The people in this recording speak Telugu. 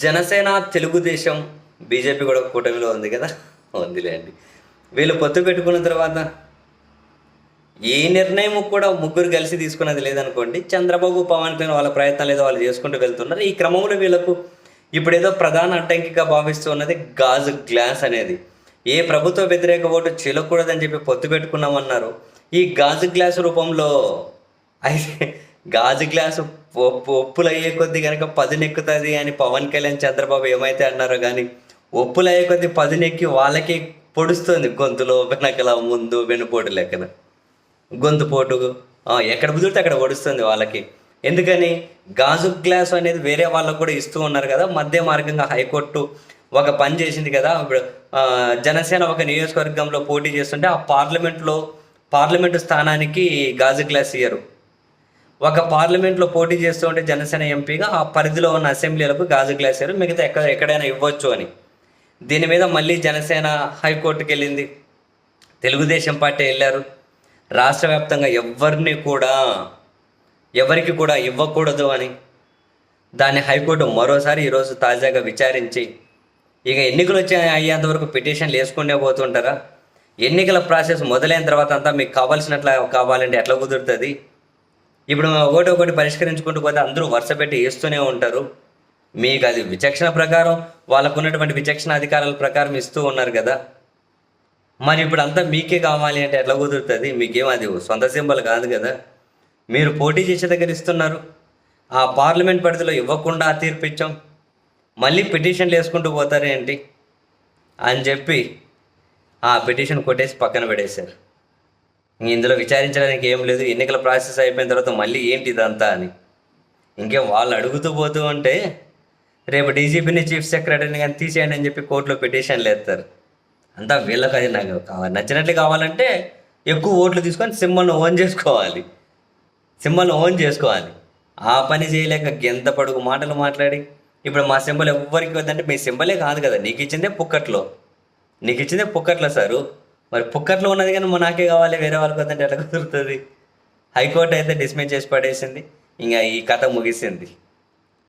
జనసేన తెలుగుదేశం బీజేపీ కూడా కూటమిలో ఉంది కదా? ఉందిలేండి. వీళ్ళు పొత్తు పెట్టుకున్న తర్వాత ఏ నిర్ణయం కూడా ముగ్గురు కలిసి తీసుకున్నది లేదనుకోండి చంద్రబాబు పవన్ కళ్యాణ్ వాళ్ళ ప్రయత్నాలు ఏదో వాళ్ళు చేసుకుంటూ వెళ్తున్నారు. ఈ క్రమంలో వీళ్ళకు ఇప్పుడు ఏదో ప్రధాన అడ్డంకిగా భావిస్తున్నది గాజు గ్లాస్ అనేది. ఏ ప్రభుత్వ వ్యతిరేక ఓటు చెల్లకూడదని చెప్పి పొత్తు పెట్టుకున్నామన్నారు. ఈ గాజు గ్లాస్ రూపంలో అయితే గాజు గ్లాసు ఒప్పు ఒప్పులు అయ్యే కొద్ది కనుక పదునెక్కుతుంది అని పవన్ కళ్యాణ్ చంద్రబాబు ఏమైతే అన్నారో కానీ ఒప్పులు అయ్యే కొద్ది పదునెక్కి వాళ్ళకి పొడుస్తుంది గొంతులో వెనకల ముందు వెనుపోటు లెక్కన. గొంతు పోటు ఎక్కడ కుదిరితే అక్కడ పొడుస్తుంది వాళ్ళకి. ఎందుకని? గాజు గ్లాస్ అనేది వేరే వాళ్ళకు కూడా ఇస్తూ ఉన్నారు కదా మధ్య మార్గంగా హైకోర్టు ఒక పని చేసింది కదా ఇప్పుడు జనసేన ఒక నియోజకవర్గంలో పోటీ చేస్తుంటే ఆ పార్లమెంట్లో పార్లమెంటు స్థానానికి గాజు గ్లాస్ ఇయ్యరు. ఒక పార్లమెంట్లో పోటీ చేస్తూ ఉంటే జనసేన ఎంపీగా ఆ పరిధిలో ఉన్న అసెంబ్లీలకు గాజు గ్లాసారు మిగతా ఎక్కడ ఎక్కడైనా ఇవ్వచ్చు అని. దీని మీద మళ్ళీ జనసేన హైకోర్టుకి వెళ్ళింది. తెలుగుదేశం పార్టీ వెళ్ళారు. రాష్ట్ర వ్యాప్తంగా ఎవరిని కూడా ఎవరికి కూడా ఇవ్వకూడదు అని. దాన్ని హైకోర్టు మరోసారి ఈరోజు తాజాగా విచారించి ఇక ఎన్నికలు వచ్చే అయ్యేంత వరకు పిటిషన్లు వేసుకునే పోతుంటారా? ఎన్నికల ప్రాసెస్ మొదలైన తర్వాత అంతా మీకు కావాల్సినట్ల కావాలంటే ఎట్లా కుదురుతుంది? ఇప్పుడు ఒకటి ఒకటి పరిష్కరించుకుంటూ పోతే అందరూ వరుస పెట్టి వేస్తూనే ఉంటారు. మీకు అది విచక్షణ ప్రకారం వాళ్ళకు ఉన్నటువంటి విచక్షణ అధికారాల ప్రకారం ఇస్తూ ఉన్నారు కదా. మరి ఇప్పుడు అంతా మీకే కావాలి అంటే ఎట్లా కుదురుతుంది? మీకేం అది సొంత సింబల్ కాదు కదా. మీరు పోటీ చేసే దగ్గర ఇస్తున్నారు. ఆ పార్లమెంట్ పరిధిలో ఇవ్వకుండా తీర్పిచ్చాం. మళ్ళీ పిటిషన్లు వేసుకుంటూ పోతారేంటి? అని చెప్పి ఆ పిటిషన్ కొట్టేసి పక్కన పెడేశారు ఇందులో విచారించడానికి ఏం లేదు. ఎన్నికల ప్రాసెస్ అయిపోయిన తర్వాత మళ్ళీ ఏంటి ఇదంతా అని. ఇంకేం వాళ్ళు అడుగుతూ పోతూ ఉంటే రేపు డీజీపీని చీఫ్ సెక్రటరీని కానీ తీసేయండి అని చెప్పి కోర్టులో పిటిషన్లు వేస్తారు. అంతా వీళ్ళకి అది నాకు కావాలి నచ్చినట్లు కావాలంటే ఎక్కువ ఓట్లు తీసుకొని సింబల్ను ఓన్ చేసుకోవాలి. సింబల్ని ఓన్ చేసుకోవాలి. ఆ పని చేయలేక గెంత పడుగు మాటలు మాట్లాడి ఇప్పుడు మా సింబల్ ఎవ్వరికి వద్దంటే మీ సింబలే కాదు కదా. నీకు ఇచ్చిందే పుక్కట్లో. నీకు ఇచ్చిందే పుక్కట్లో సారు. మరి పుక్కట్లో ఉన్నది కానీ మా నాకే కావాలి వేరే వాళ్ళకి వద్దంటే ఎట్లా కుదురుతుంది? హైకోర్టు అయితే డిస్మిస్ చేసి పడేసింది. ఇంకా ఈ కథ ముగిసింది.